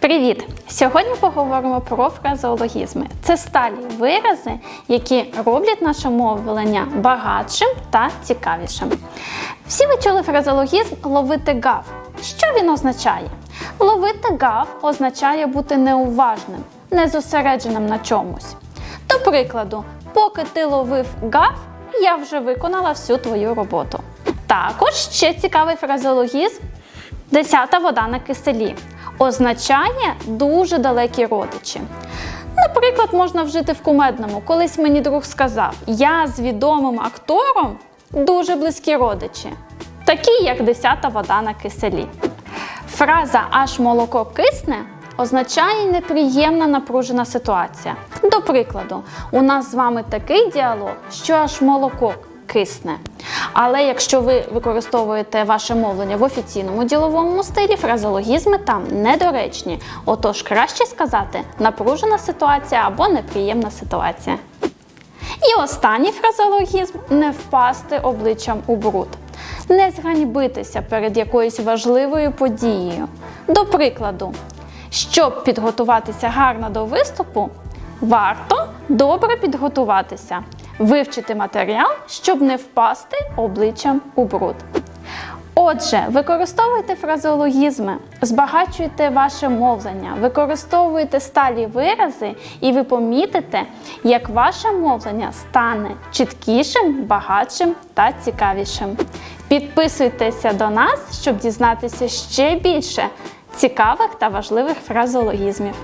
Привіт! Сьогодні поговоримо про фразеологізми. Це сталі вирази, які роблять наше мовлення багатшим та цікавішим. Всі ви чули фразеологізм ловити гав. Що він означає? Ловити гав означає бути неуважним, незосередженим на чомусь. До прикладу, поки ти ловив гав, я вже виконала всю твою роботу. Також ще цікавий фразеологізм Десята вода на киселі означає дуже далекі родичі. Наприклад, можна вжити в кумедному. Колись мені друг сказав: я з відомим актором дуже близькі родичі, такі як десята вода на киселі. Фраза аж молоко кисне означає неприємна напружена ситуація. До прикладу, у нас з вами такий діалог, що аж молоко кисне. Але якщо ви використовуєте ваше мовлення в офіційному діловому стилі, фразеологізми там недоречні. Отож, краще сказати напружена ситуація або неприємна ситуація. І останній фразеологізм не впасти обличчям у бруд, не зганьбитися перед якоюсь важливою подією. До прикладу, щоб підготуватися гарно до виступу, варто добре підготуватися, вивчити матеріал, щоб не впасти обличчям у бруд. Отже, використовуйте фразеологізми, збагачуйте ваше мовлення, використовуйте сталі вирази, і ви помітите, як ваше мовлення стане чіткішим, багатшим та цікавішим. Підписуйтеся до нас, щоб дізнатися ще більше цікавих та важливих фразеологізмів.